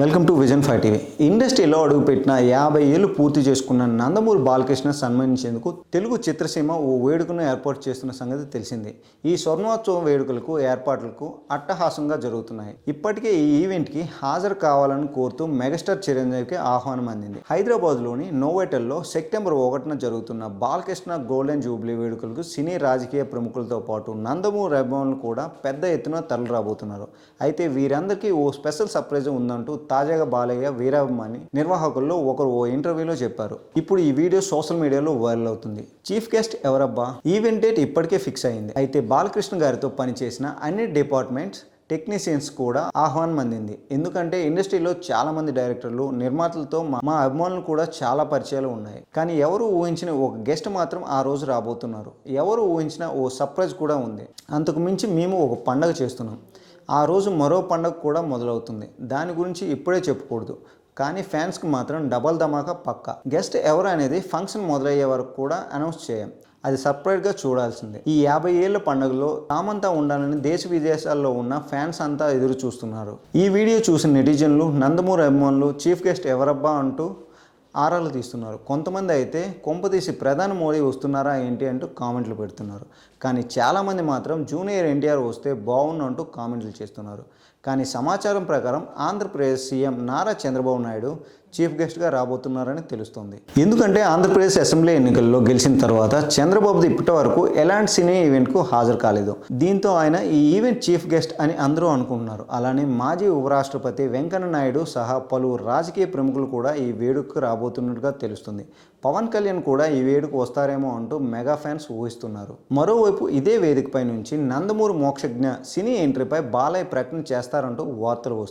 Welcome to vision five TV. ఇండస్ట్రీలో అడుగుపెట్టిన యాభై ఏళ్ళు పూర్తి చేసుకున్న నందమూరి బాలకృష్ణ సన్మానించేందుకు తెలుగు చిత్రసీమ ఓ వేడుకను ఏర్పాటు చేస్తున్న సంగతి తెలిసింది. ఈ స్వర్ణోత్సవం వేడుకలకు ఏర్పాట్లకు అట్టహాసంగా జరుగుతున్నాయి. ఇప్పటికే ఈ ఈవెంట్కి హాజరు కావాలని కోరుతూ మెగాస్టార్ చిరంజీవికి ఆహ్వానం అందింది. హైదరాబాద్లోని నోవేటల్లో సెప్టెంబర్ ఒకటిన జరుగుతున్న బాలకృష్ణ గోల్డెన్ జూబ్లీ వేడుకలకు సినీ రాజకీయ ప్రముఖులతో పాటు నందమూరి అభిమానులు కూడా పెద్ద ఎత్తున తరలిరాబోతున్నారు. అయితే వీరందరికీ ఓ స్పెషల్ సర్ప్రైజ్ ఉందంటూ తాజాగా బాలయ్య వీరాభిమాని నిర్వాహకుల్లో ఒకరు ఓ ఇంటర్వ్యూలో చెప్పారు. ఇప్పుడు ఈ వీడియో సోషల్ మీడియాలో వైరల్ అవుతుంది. చీఫ్ గెస్ట్ ఎవరబ్బా? ఈవెంట్ డేట్ ఇప్పటికే ఫిక్స్ అయింది. అయితే బాలకృష్ణ గారితో పనిచేసిన అన్ని డిపార్ట్మెంట్స్ టెక్నీషియన్స్ కూడా ఆహ్వానం అందింది. ఎందుకంటే ఇండస్ట్రీలో చాలా మంది డైరెక్టర్లు నిర్మాతలతో మా మా అభిమానులు కూడా చాలా పరిచయాలు ఉన్నాయి. కానీ ఎవరు ఊహించిన ఒక గెస్ట్ మాత్రం ఆ రోజు రాబోతున్నారు. ఎవరు ఊహించిన ఓ సర్ప్రైజ్ కూడా ఉంది. అంతకు మించి మేము ఒక పండగ చేస్తున్నాం. ఆ రోజు మరో పండగ కూడా మొదలవుతుంది. దాని గురించి ఇప్పుడే చెప్పకూడదు. కానీ ఫ్యాన్స్కి మాత్రం డబల్ ధమాకా పక్క. గెస్ట్ ఎవరు అనేది ఫంక్షన్ మొదలయ్యే వరకు కూడా అనౌన్స్ చేయం. అది సపరేట్గా చూడాల్సిందే. ఈ యాభై ఏళ్ళ పండుగలో తామంతా ఉండాలని దేశ విదేశాల్లో ఉన్న ఫ్యాన్స్ అంతా ఎదురు చూస్తున్నారు ఈ వీడియో చూసిన నెటిజన్లు నందమూరి అభిమానులు చీఫ్ గెస్ట్ ఎవరబ్బా అంటూ ఆరాలు తీస్తున్నారు. కొంతమంది అయితే కొంపదీసి ప్రధాని మోడీ వస్తున్నారా ఏంటి అంటూ కామెంట్లు పెడుతున్నారు. కానీ చాలామంది మాత్రం జూనియర్ ఎన్టీఆర్ వస్తే బాగుండు అంటూ కామెంట్లు చేస్తున్నారు. కానీ సమాచారం ప్రకారం ఆంధ్రప్రదేశ్ సీఎం నారా చంద్రబాబు నాయుడు చీఫ్ గెస్ట్గా రాబోతున్నారని తెలుస్తోంది. ఎందుకంటే ఆంధ్రప్రదేశ్ అసెంబ్లీ ఎన్నికల్లో గెలిచిన తర్వాత చంద్రబాబు ఇప్పటి వరకు ఎలాంటి సినీ ఈవెంట్కు హాజరు కాలేదు. దీంతో ఆయన ఈ ఈవెంట్ చీఫ్ గెస్ట్ అని అందరూ అనుకుంటున్నారు. అలానే మాజీ ఉపరాష్ట్రపతి వెంకయ్య నాయుడు సహా పలువురు రాజకీయ ప్రముఖులు కూడా ఈ వేడుకకు రాబోతున్నట్టుగా తెలుస్తుంది. పవన్ కళ్యాణ్ కూడా ఈ వేడుకు వస్తారేమో అంటూ మెగా ఫ్యాన్స్ ఊహిస్తున్నారు. మరోవైపు ఇదే వేదికపై నుంచి నందమూరి మోక్షజ్ఞ సినీ ఎంట్రీపై బాలయ్య ప్రకటన చేస్తారు చేస్తారంటూ వార్తలు వస్తున్నాయి.